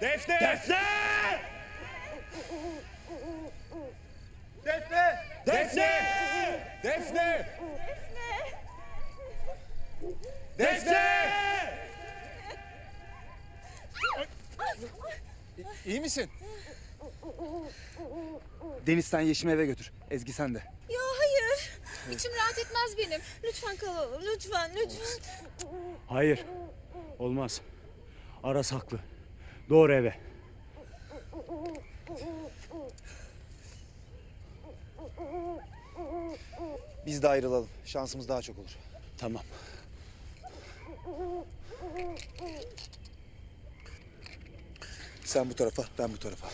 Defne! Defne! Defne! Defne! Defne! Defne! İyi misin? Deniz sen Yeşim'i eve götür. Ezgi sen de. Ya hayır. İçim rahat etmez benim. Lütfen kalalım. Lütfen, lütfen. Hayır. Olmaz. Aras haklı. Doğru eve. Biz de ayrılalım. Şansımız daha çok olur. Tamam. Sen bu tarafa, ben bu tarafa.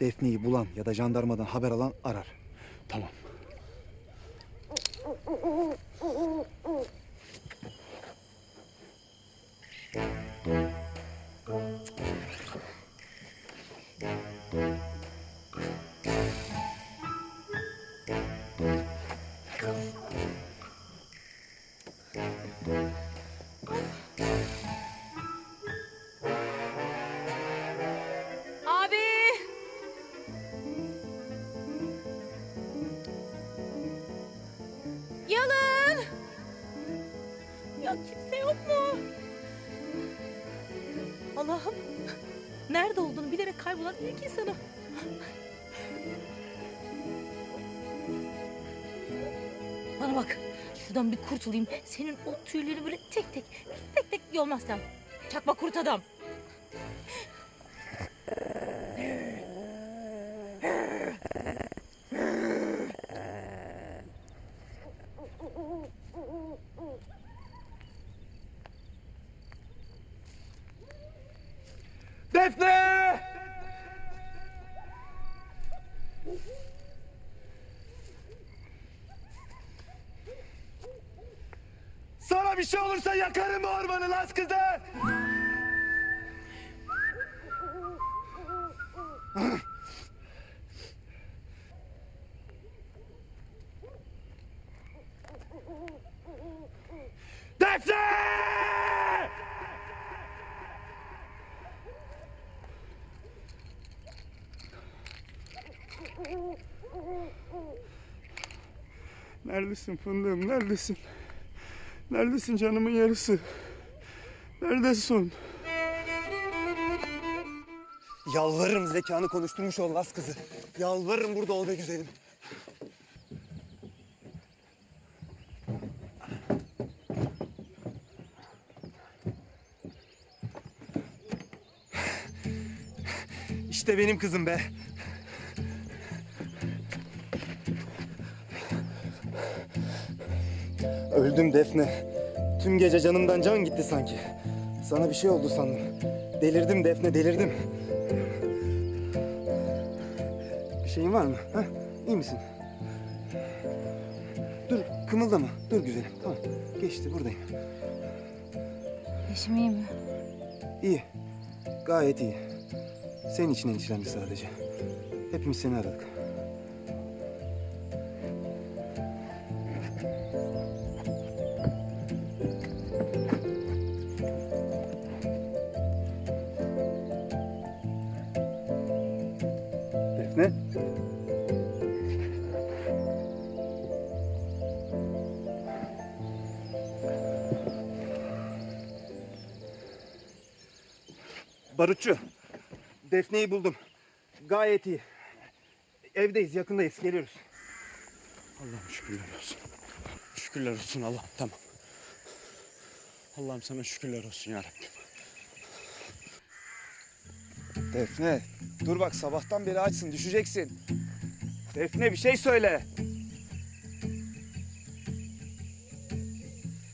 Defne'yi bulan ya da jandarmadan haber alan arar. Tamam. Nerede olduğunu bilerek kaybolan ilk insanı. Bana bak şuradan bir kurtulayım. Senin o tüyleri böyle tek tek tek tek yolmazsam. Çakma kurt adam. Defne! Sana bir şey olursa yakarım bu ormanı las kızı! Defne! Neredesin fındığım? Neredesin? Neredesin canımın yarısı? Neredesin? Yalvarırım zekanı konuşturmuş ol las kızı. Yalvarırım burada ol be güzelim. İşte benim kızım be. Öldüm Defne. Tüm gece canımdan can gitti sanki. Sana bir şey oldu sandım. Delirdim Defne, delirdim. Bir şeyin var mı? Ha? İyi misin? Dur, kımıldama. Dur güzelim. Tamam, geçti. Buradayım. Eşim iyi mi? İyi. Gayet iyi. Senin için endişelendi sadece. Hepimiz seni aradık. Barutçu. Defne'yi buldum. Gayet iyi. Evdeyiz, yakındayız. Geliyoruz. Allah'ım şükürler olsun. Şükürler olsun Allah'ım tamam. Allah'ım sana şükürler olsun yarabbim. Defne, dur bak sabahtan beri açsın, düşeceksin. Defne bir şey söyle.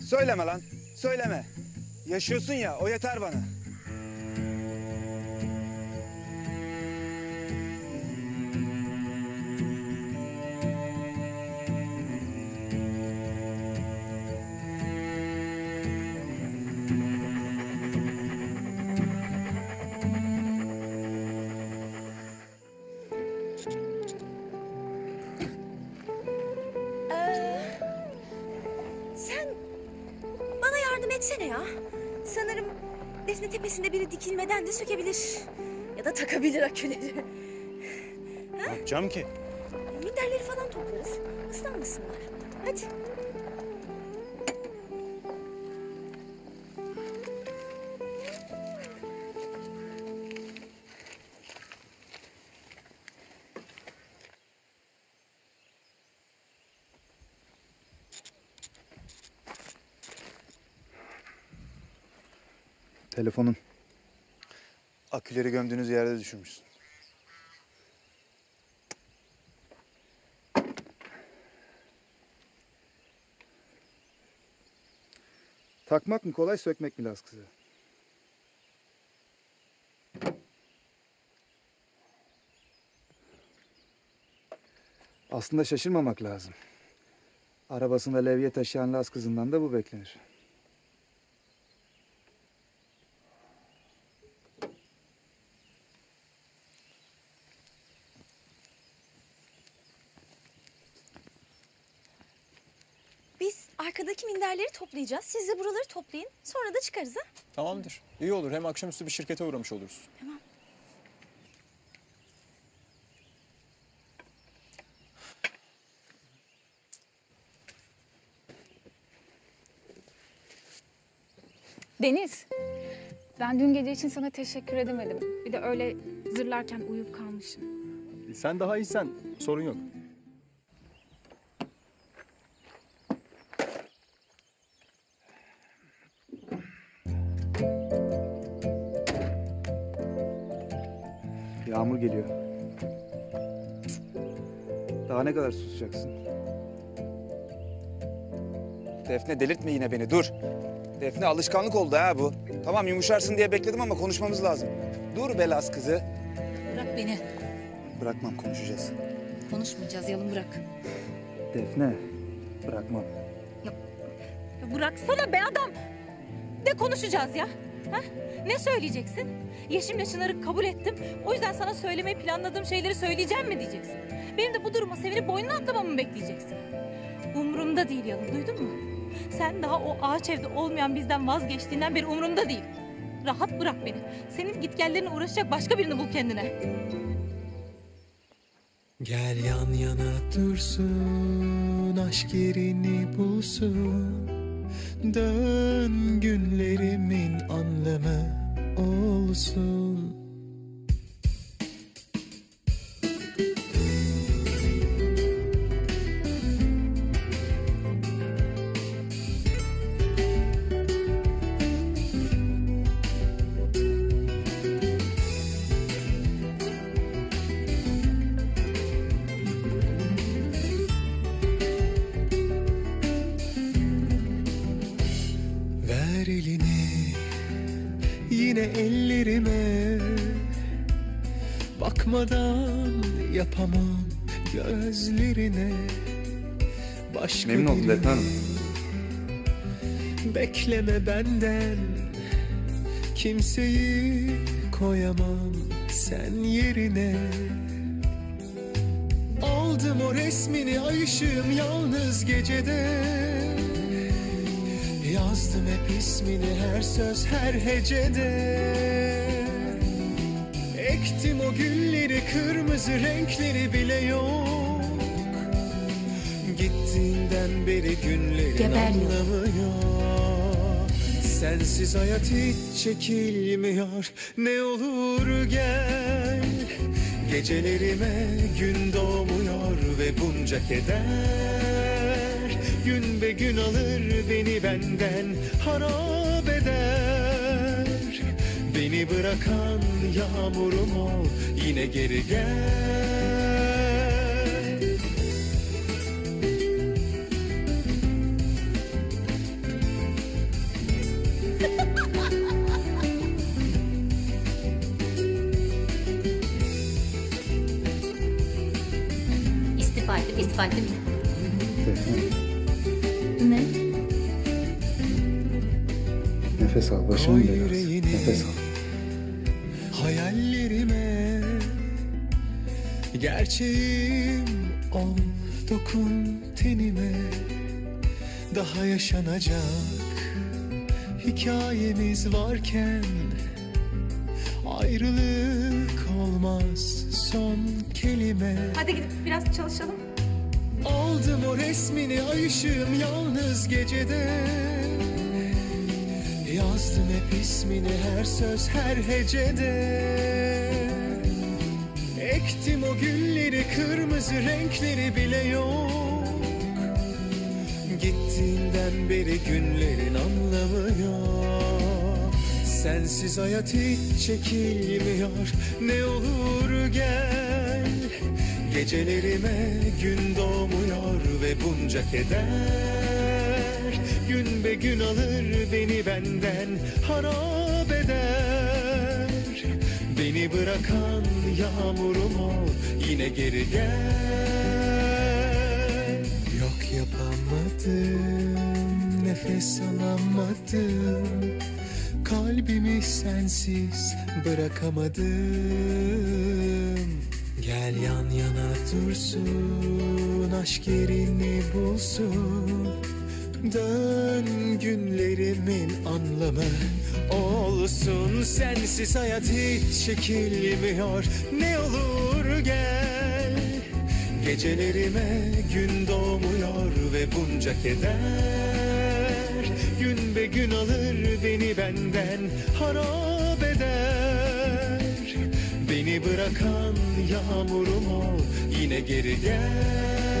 Söyleme lan, söyleme. Yaşıyorsun ya, o yeter bana. Sanırım Defne tepesinde biri dikilmeden de sökebilir. Ya da takabilir aküleri. Ne yapacağım ki? Minderleri falan toplarız. Islanmasınlar. Hadi. Telefonun. Aküleri gömdüğünüz yerde düşürmüşsün. Takmak mı kolay, sökmek mi askısı? Aslında şaşırmamak lazım. Arabasında levye taşıyan Laz kızından da bu beklenir. Biz arkadaki minderleri toplayacağız. Siz de buraları toplayın. Sonra da çıkarız ha. Tamamdır. İyi olur. Hem akşamüstü bir şirkete uğramış oluruz. Tamam. Deniz, ben dün gece için sana teşekkür edemedim. Bir de öyle zırlarken uyuyup kalmışım. Sen daha iyisen sorun yok. Daha ne kadar susacaksın? Defne delirtme yine beni dur. Defne alışkanlık oldu ha bu. Tamam yumuşarsın diye bekledim ama konuşmamız lazım. Dur Belas kızı. Bırak beni. Bırakmam konuşacağız. Konuşmayacağız. Yalın bırak. Defne bırakmam. Ya bıraksana be adam. Ne konuşacağız ya? Ha? Ne söyleyeceksin? Yeşim'le Çınar'ı kabul ettim. O yüzden sana söylemeyi planladığım şeyleri söyleyeceğim mi diyeceksin? Benim de bu duruma sevinip boynuna atlamamı mı bekleyeceksin? Umurumda değil Yalın duydun mu? Sen daha o ağaç evde olmayan bizden vazgeçtiğinden beri umurumda değil. Rahat bırak beni. Senin gitgellerine uğraşacak başka birini bul kendine. Gel yan yana dursun, aşk yerini bulsun. Dön günlerimin anlamı olsun. Bekleme benden. Kimseyi koyamam sen yerine. Aldım o resmini ay ışığım yalnız gecede. Yazdım hep ismini her söz her hecede. Ektim o gülleri kırmızı renkleri bile yok. Gittiğinden beri günlerin Geber anlamı yok Sensiz hayat hiç çekilmiyor. Ne olur gel. Gecelerime gün doğmuyor ve bunca keder. Gün be gün alır beni benden harap eder. Beni bırakan yağmurum ol yine geri gel belası. yüreğini. Nefes al. hayallerime Gerçeğim ol dokun tenime Daha yaşanacak hikayemiz varken Ayrılık olmaz son kelime Hadi gidip biraz çalışalım. Aldım o resmini ay ışığım yalnız gecede Yazdım hep ismini her söz her hecede. Ektim o gülleri kırmızı renkleri bile yok. Gittiğinden beri günlerin anlamı yok. Sensiz hayat hiç çekilmiyor. Ne olur gel. Gecelerime gün doğmuyor ve bunca keder Gün be gün alır beni benden harap eder. Beni bırakan yağmurum ol yine geri gel. Yok yapamadım nefes alamadım. Kalbimi sensiz bırakamadım. Gel yan yana dursun aşk yerini bulsun Dön günlerimin anlamı. Olsun Sensiz hayat hiç çekilmiyor. Ne olur gel. Gecelerime gün doğmuyor ve bunca keder. Gün be gün alır beni benden harap eder. Beni bırakan yağmurum ol yine geri gel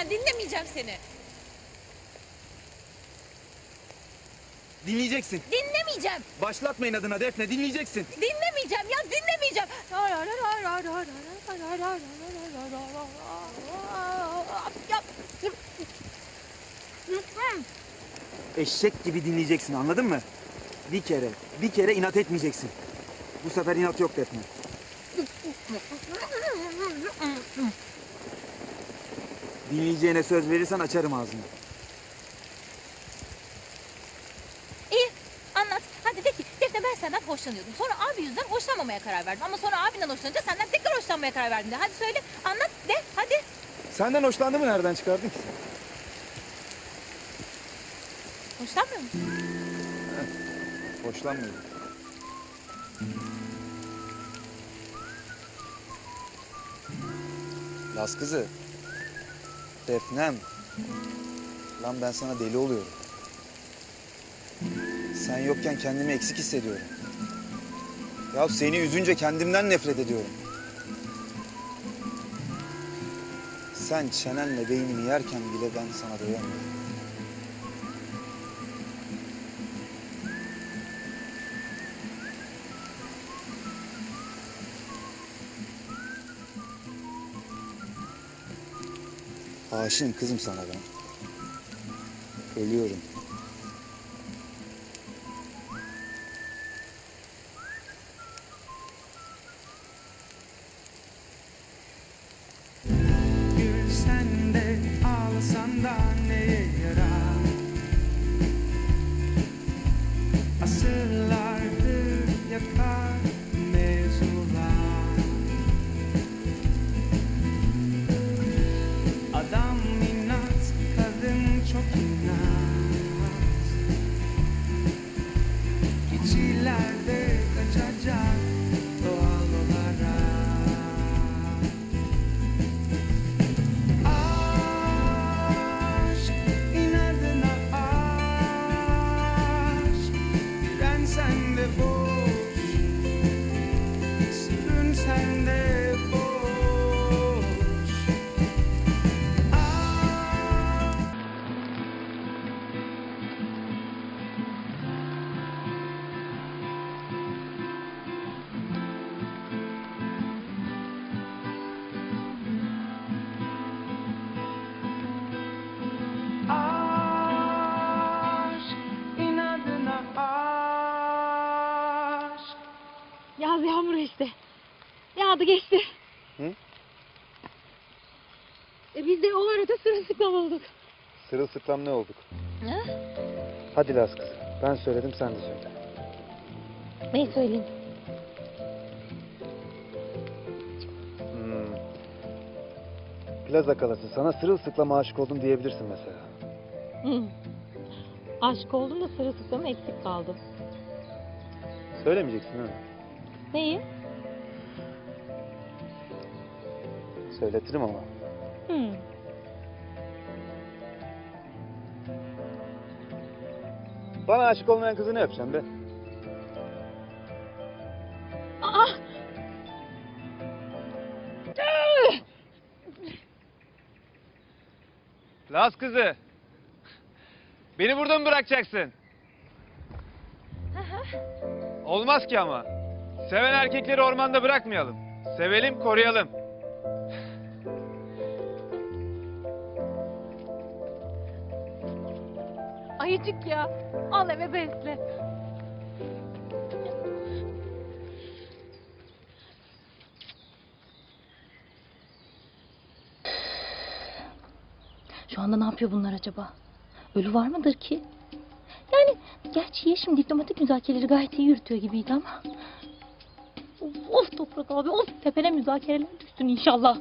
Peşimden dinlemeyeceğim seni. Dinleyeceksin. Dinlemeyeceğim. Başlatmayın adına Defne dinleyeceksin. Dinlemeyeceğim ya dinlemeyeceğim. Ya, Eşek gibi dinleyeceksin anladın mı? Bir kere, bir kere inat etmeyeceksin. Bu sefer inat yok Defne. Dinleyeceğine söz verirsen açarım ağzını. İyi anlat. Hadi de ki Defne ben senden hoşlanıyordum. Sonra abi yüzünden hoşlanmamaya karar verdim. Ama sonra abinden hoşlanınca senden tekrar hoşlanmaya karar verdim de. Hadi söyle anlat de hadi. Senden hoşlandı mı nereden çıkardın ki? Hoşlanmıyor musun? Hoşlanmıyorum. Laz kızı. Defnem. Lan ben sana deli oluyorum. Sen yokken kendimi eksik hissediyorum. Ya seni üzünce kendimden nefret ediyorum. Sen çenenle beynimi yerken bile ben sana doyamıyorum. Aşığım kızım sana ben. Ölüyorum. İşte. Yağdı geçti. Hı? E biz de o arada sırılsıklam olduk. Sırılsıklam ne olduk? Ha? Hadi Laz kızı. Ben söyledim sen de söyle. Neyi söyleyeyim? Hmm. Plaza kalası sana sırılsıklam aşık oldum diyebilirsin mesela. Hı. Aşık oldum da sırılsıklam eksik kaldı. Söylemeyeceksin mi? Neyi? Söyletirim ama. Hı. Bana aşık olmayan kızı ne öpeceğim be? Aa! Laz kızı. Beni burada mı bırakacaksın? Olmaz ki ama. Seven erkekleri ormanda bırakmayalım. Sevelim, koruyalım. Ayıcık ya. Al eve besle. Şu anda ne yapıyor bunlar acaba? Ölü var mıdır ki? Yani gerçi Yeşim diplomatik müzakereleri gayet iyi yürütüyor gibiydi ama. Of, Toprak abi of tepene müzakereler düşsün inşallah.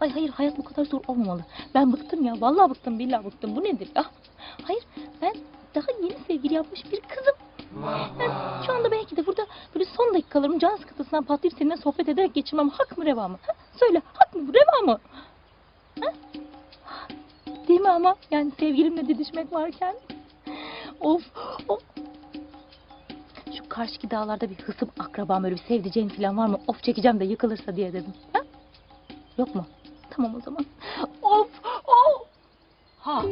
Ay hayır hayat bu kadar zor olmamalı. Ben bıktım ya vallahi bıktım billahi bıktım. Bu nedir ya? Hayır ben daha yeni sevgili yapmış bir kızım. Ben şu anda belki de burada böyle son dakikalarımı can sıkıntısından patlayıp seninle sohbet ederek geçirmem hak mı reva mı? Ha? Söyle hak mı reva mı? Ha? Değil mi ama? Yani sevgilimle didişmek varken. Of, of. Karşıki dağlarda bir hısım akrabam öyle bir sevdiceğin falan var mı? Of çekeceğim de yıkılırsa diye dedim. Ha? Yok mu? Tamam o zaman. Of, of. Ha.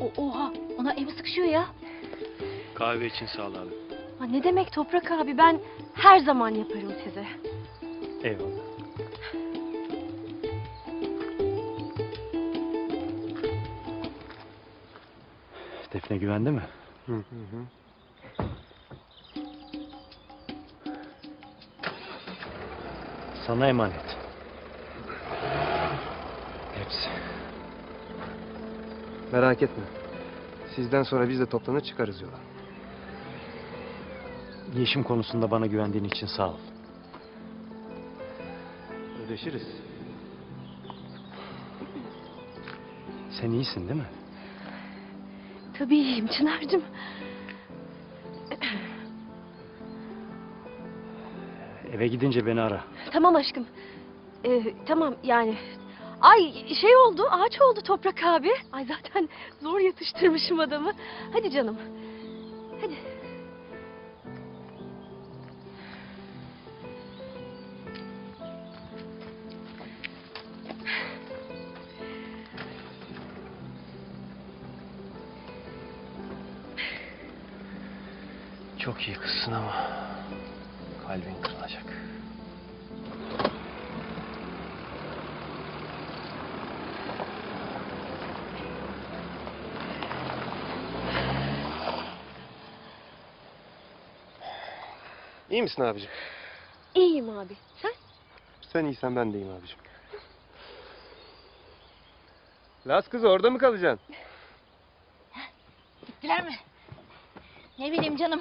O, oha, ona evi sıkışıyor ya. Kahve için sağ ol abi. Ha, ne demek Toprak abi? Ben her zaman yaparım size. Eyvallah. Defne güvende mi? Hı hı. Sana emanet. Hepsi. Merak etme. Sizden sonra biz de toplanır çıkarız yola. Yeşim konusunda bana güvendiğin için sağ ol. Ödeşiriz. Sen iyisin değil mi? Tabii iyiyim Çınar'cığım. Eve gidince beni ara. Tamam aşkım. Ee, tamam yani. Ay şey oldu, ağaç oldu Toprak abi. Ay zaten zor yatıştırmışım adamı. Hadi canım. Hadi. İyi misin abicim? İyiyim abi. Sen? Sen iyisen ben de iyiyim abicim. Laz kızı orada mı kalacaksın? Gittiler mi? Ne bileyim canım.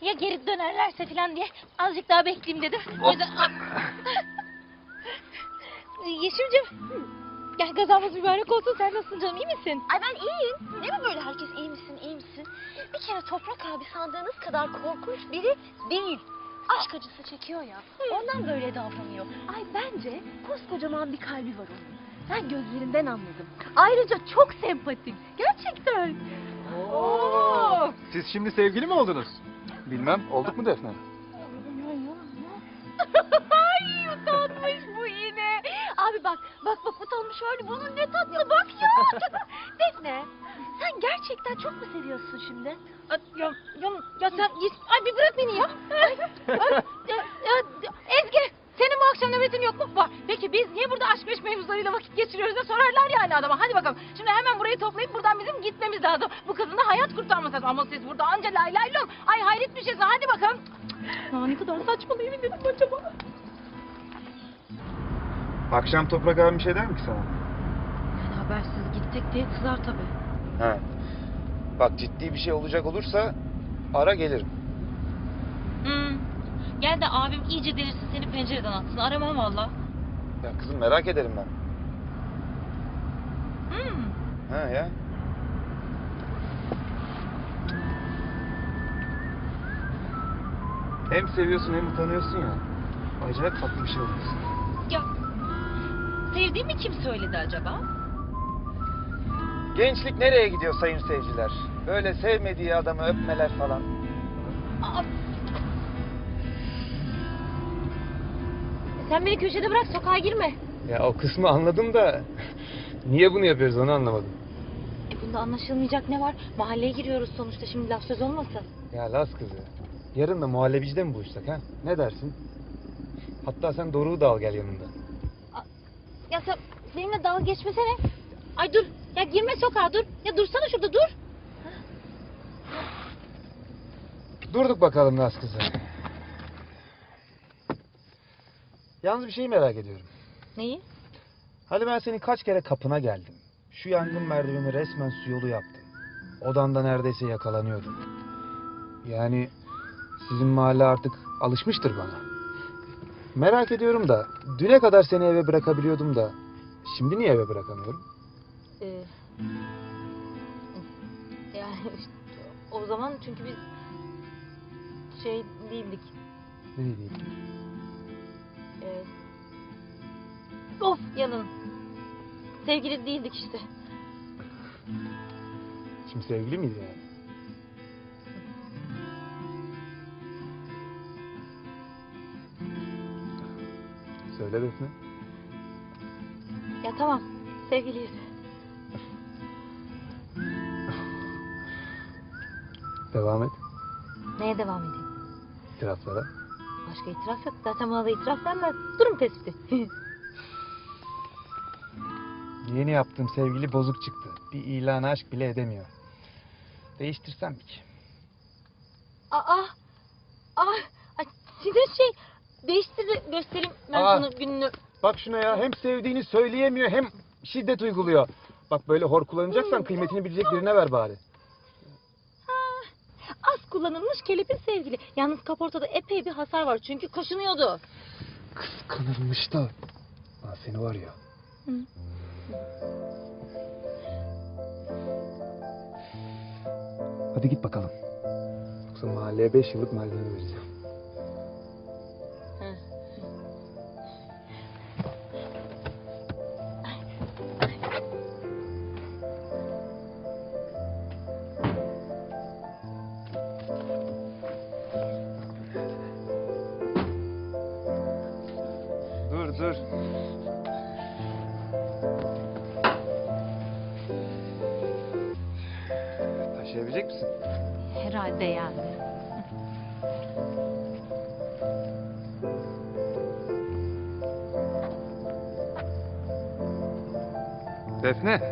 Ya geri dönerlerse falan diye azıcık daha bekleyeyim dedim. O yüzden... Yeşim'cim. Gel gazamız mübarek olsun. Sen nasılsın canım? iyi misin? Ay ben iyiyim. Ne mi böyle herkes iyi misin, iyi misin? Bir kere Toprak abi sandığınız kadar korkunç biri değil. Aşk acısı çekiyor ya. Ondan böyle davranıyor. Ay bence koskocaman bir kalbi var onun. Ben gözlerinden anladım. Ayrıca çok sempatik. Gerçekten. Oo. Siz şimdi sevgili mi oldunuz? Bilmem. Olduk mu Defne? Ay utanmış bu yine. Abi bak bak bak utanmış öyle bunun ne tatlı bak ya. Defne sen gerçekten çok mu seviyorsun şimdi? Ay, Ya, ya, ya sen... Ay bir bırak beni ya. Ay, ay, ya, ya, Ezgi senin bu akşam nöbetin yok mu? Var. Peki biz niye burada aşk meşk mevzularıyla vakit geçiriyoruz da sorarlar yani adama. Hadi bakalım. Şimdi hemen burayı toplayıp buradan bizim gitmemiz lazım. Bu kızın da hayat kurtarması lazım. Ama siz burada anca lay lay lom. Ay hayret bir şeysin. Hadi bakalım. Ya ne kadar saçmalayabilirim acaba? Akşam Toprak abim bir şey der mi ki sana? Yani habersiz gittik diye kızar tabii. He. Bak ciddi bir şey olacak olursa ara gelirim. Hmm. Gel de abim iyice delirsin seni pencereden atsın. Aramam valla. Ya kızım merak ederim ben. Hmm. He ya. Hem seviyorsun hem utanıyorsun ya. Acayip tatlı bir şey oluyorsun. Sevdiğimi kim söyledi acaba? Gençlik nereye gidiyor sayın seyirciler? Böyle sevmediği adamı öpmeler falan. Aa, sen beni köşede bırak sokağa girme. Ya o kısmı anladım da niye bunu yapıyoruz onu anlamadım. E bunda anlaşılmayacak ne var? Mahalleye giriyoruz sonuçta şimdi laf söz olmasın. Ya Laz kızı. Yarın da muhallebicide mi buluşsak ha? Ne dersin? Hatta sen Doruk'u da al gel yanında. Ya sen benimle dalga geçmesene. Ay dur. Ya girme sokağa dur. Ya dursana şurada dur. Durduk bakalım Laz kızı. Yalnız bir şeyi merak ediyorum. Neyi? Hani ben senin kaç kere kapına geldim. Şu yangın merdiveni resmen su yolu yaptım. Odanda neredeyse yakalanıyordum. Yani sizin mahalle artık alışmıştır bana. Merak ediyorum da düne kadar seni eve bırakabiliyordum da şimdi niye eve bırakamıyorum? Ee, yani işte o zaman çünkü biz şey değildik. Ne diyeyim? Ee, of yanın. Sevgili değildik işte. Şimdi sevgili miyiz yani? Defne. Ya tamam sevgiliyiz. Devam et. Neye devam edeyim? İtiraflara. Başka itiraf yok. Zaten buna da itiraf denmez. Durum tespiti. Yeni yaptığım sevgili bozuk çıktı. Bir ilan aşk bile edemiyor. Değiştirsem mi ki? Aa! Aa! Ay, sinir şey. Değiştir de göstereyim ben Aa. sana gününü. Bak şuna ya hem sevdiğini söyleyemiyor hem şiddet uyguluyor. Bak böyle hor kullanacaksan kıymetini bilecek birine ver bari. Az kullanılmış kelepir sevgili. Yalnız kaportada epey bir hasar var çünkü kaşınıyordu. Kıskanırmış da. Lan seni var ya. Hadi git bakalım. Yoksa mahalleye beş yıllık malzeme vereceğim. Dur. Taşıyabilecek misin? Herhalde yani. Defne.